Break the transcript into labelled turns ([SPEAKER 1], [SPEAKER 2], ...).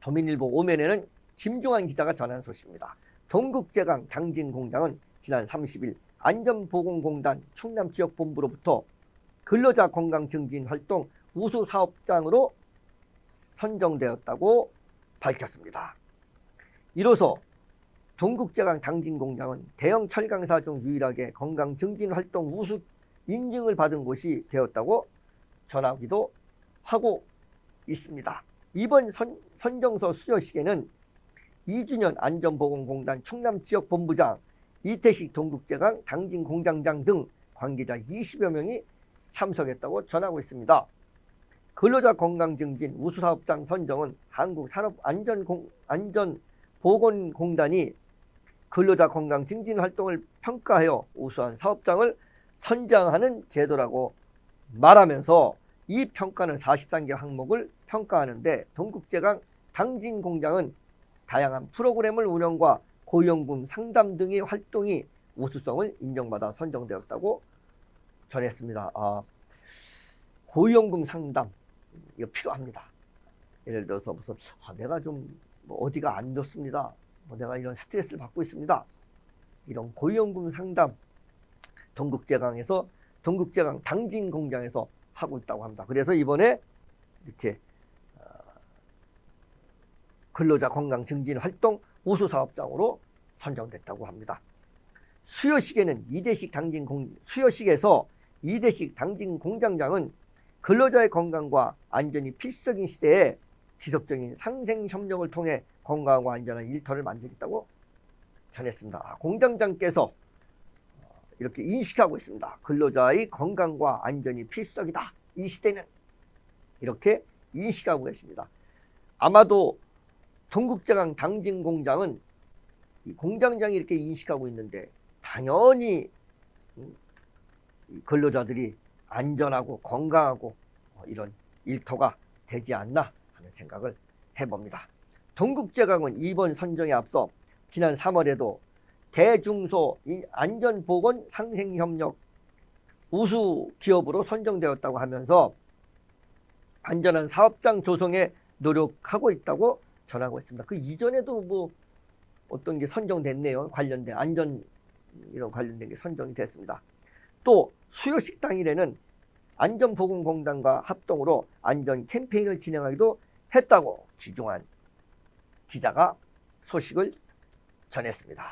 [SPEAKER 1] 도민일보 오면에는 김종환 기자가 전한 소식입니다. 동국제강 당진공장은 지난 30일 안전보건공단 충남지역본부로부터 근로자 건강 증진 활동 우수 사업장으로 선정되었다고 밝혔습니다. 이로써 동국제강 당진공장은 대형 철강사 중 유일하게 건강 증진 활동 우수 인증을 받은 곳이 되었다고 전하기도 하고 있습니다. 이번 선, 선정서 수여식에는 이준현 안전보건공단 충남지역본부장, 이태식 동국제강 당진공장장 등 관계자 20여 명이 참석했다고 전하고 있습니다. 근로자 건강증진 우수사업장 선정은 한국산업안전보건공단이 근로자 건강 증진 활동을 평가하여 우수한 사업장을 선정하는 제도라고 말하면서 이 평가는 43개 항목을 평가하는데 동국제강 당진 공장은 다양한 프로그램을 운영과 고위험금 상담 등의 활동이 우수성을 인정받아 선정되었다고 전했습니다. 아, 고위험금 상담 이거 필요합니다. 예를 들어서 무슨 아, 내가 좀 뭐 어디가 안 좋습니다. 뭐 내가 이런 스트레스를 받고 있습니다. 이런 고위험금 상담 동국제강에서 동국제강 당진 공장에서 하고 있다고 합니다. 그래서 이번에 이렇게 어, 근로자 건강 증진 활동 우수 사업장으로 선정됐다고 합니다. 수요식에는 이대식 당진 공 수요식에서 이대식 당진 공장장은 근로자의 건강과 안전이 필수적인 시대에 지속적인 상생 협력을 통해 건강하고 안전한 일터를 만들겠다고 전했습니다. 아, 공장장께서 어, 이렇게 인식하고 있습니다. 근로자의 건강과 안전이 필수적이다. 이 시대는 이렇게 인식하고 계십니다. 아마도 동국제강 당진 공장은 이 공장장이 이렇게 인식하고 있는데 당연히 음, 이 근로자들이 안전하고 건강하고 어, 이런 일터가 되지 않나 하는 생각을 해봅니다. 동국제강은 이번 선정에 앞서 지난 3월에도 대중소 이 안전보건 상생협력 우수 기업으로 선정되었다고 하면서 안전한 사업장 조성에 노력하고 있다고 전하고 있습니다. 그 이전에도 뭐 어떤 게 선정됐네요. 관련된 안전 이런 관련된 게 선정이 됐습니다. 또 수요식 당일에는 안전보건공단과 합동으로 안전 캠페인을 진행하기도 했다고 기종한 기자가 소식을 전했습니다.